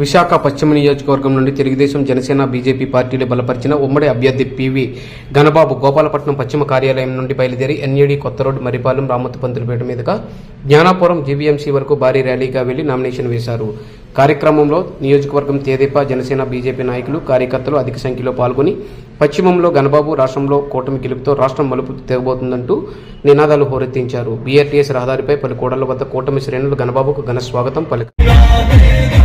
విశాఖ పశ్చిమ నియోజకవర్గం నుండి తెలుగుదేశం జనసేన బీజేపీ పార్టీలు బలపరిచిన ఉమ్మడి అభ్యర్థి పివి గణబాబు గోపాలపట్నం పశ్చిమ కార్యాలయం నుండి బయలుదేరి ఎన్ఏడి కొత్త రోడ్డు మరిపాలెం రామత్తపంతులపేట మీదుగా జ్ఞానాపురం జీవీఎంసీ వరకు భారీ ర్యాలీగా వెళ్ళి నామినేషన్ వేశారు. కార్యక్రమంలో నియోజకవర్గం తేదేపా జనసేన బీజేపీ నాయకులు కార్యకర్తలు అధిక సంఖ్యలో పాల్గొని పశ్చిమంలో గణబాబు రాష్ట్రంలో కూటమి గెలుపుతో రాష్ట్రం మలుపు తెగబోతుందంటూ నినాదాలు హోరెత్తించారు. బీఆర్టీఎస్ రహదారిపై పలు కోడళ్ళ వద్ద కూటమి శ్రేణులు గణబాబుకు ఘన స్వాగతం పలికారు.